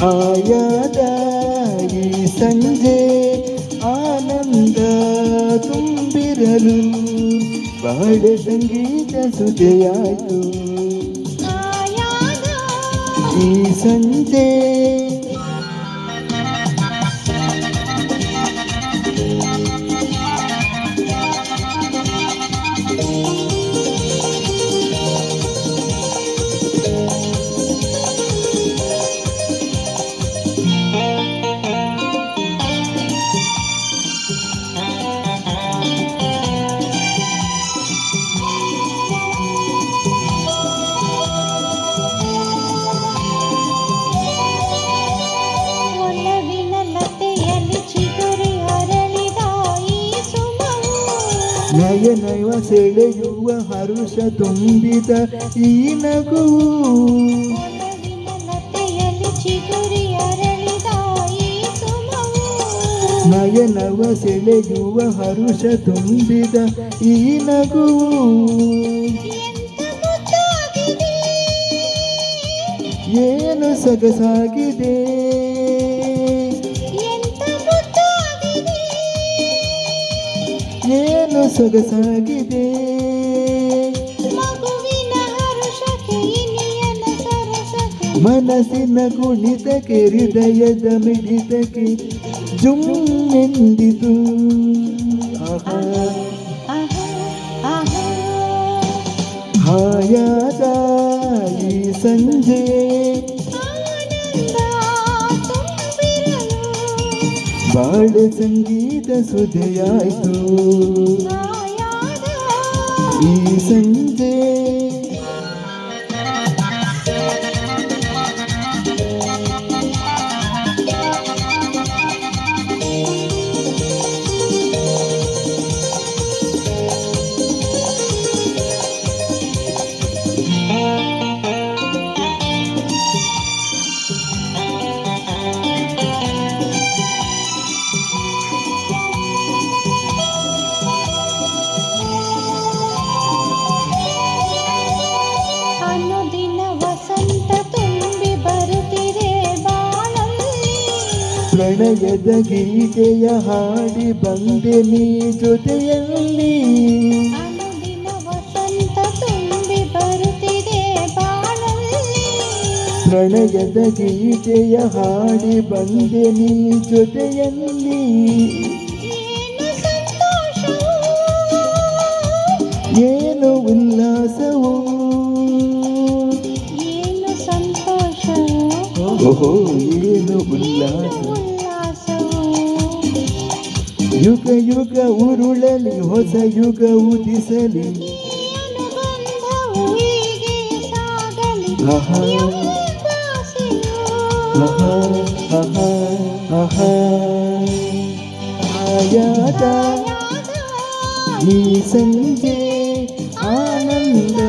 ಹಾಯಾದ ಈ ಸಂಜೆ ಆನಂದ ತುಂಬಿರಲು ಬಾಡ ಸಂಗೀತ ಸುದೆಯಾಯಿತು ಈ ಸಂಜೆ ನಯನವ ಸೆಳೆಯುವ ಹರುಷ ತುಂಬಿದ ಈ ನಗುವು ನಯನವ ಸೆಳೆಯುವ ಹರುಷ ತುಂಬಿದ ಈ ನಗುವು ಏನು ಸೊಗಸಾಗಿದೆ? ಏನು ಸೊಗಸಾಗಿದೆ? ಮನಸ್ಸಿನ ಕುಣಿತಕ್ಕೆ ಹೃದಯದ ಮಿಡಿತಕ್ಕೆ ಜುಮ್ಮೆಂದಿತು. ಹಾಯಾದ ಈ ಸಂಜೆ. ಬಾಳ ಸಂಗೀತ ಸುದೆಯಾಯಿತು ಈ ಸಂಜೆ ಪ್ರಣಯದ ಗೀತೆಯ ಹಾಡಿ ಬಂದೆ ನೀ ಜೊತೆಯಲ್ಲಿ. ವಸಂತ ತುಂಬಿ ಬರುತ್ತಿದೆ ಬಾಳಲ್ಲಿ ಪ್ರಣಯದ ಗೀತೆಯ ಹಾಡಿ ಬಂದೆ ನೀ ಜೊತೆಯಲ್ಲಿ. ಏನು ಸಂತೋಷವು? ಏನು ಉಲ್ಲಾಸವು? ಏನು ಸಂತೋಷವು? ಓಹೋ ಏನು ಉಲ್ಲಾಸ ಯುಗ ಯುಗ ಉರುಳಲಿ ಹೊಸ ಯುಗ ಉದಿಸಲಿ ಈ ಅನುಬಂಧವು ಹೀಗೆ ಸಾಗಲಿ ಆಹಾ. ಎಂಬಾಸೆಯು ಆಹಾ, ಆಹಾ, ಆಹಾ. ಆಯಾದ ಈ ಸಂಜೆ ಆನಂದ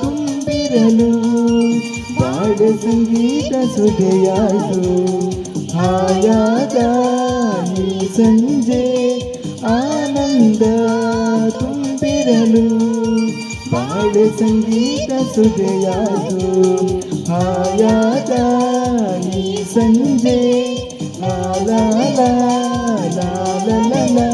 ತುಂಬಿರಲು ಬಾಡ ಸಂಗೀತ ಸುದೆಯಾಯಿತು ಹಾಯಾದ ಈ ಸಂಜೆ ಆನಂದ ತುಂಬಿರಲು ಬಾಡ ಸಂಗೀತ ಸುದೆಯಾಯಿತು ಹಾಯಾದ ಈ ಸಂಜೆ ಲಾ ಲಾ ಲಾ ಲಾ ಲಾ ಲಾ ಲಾ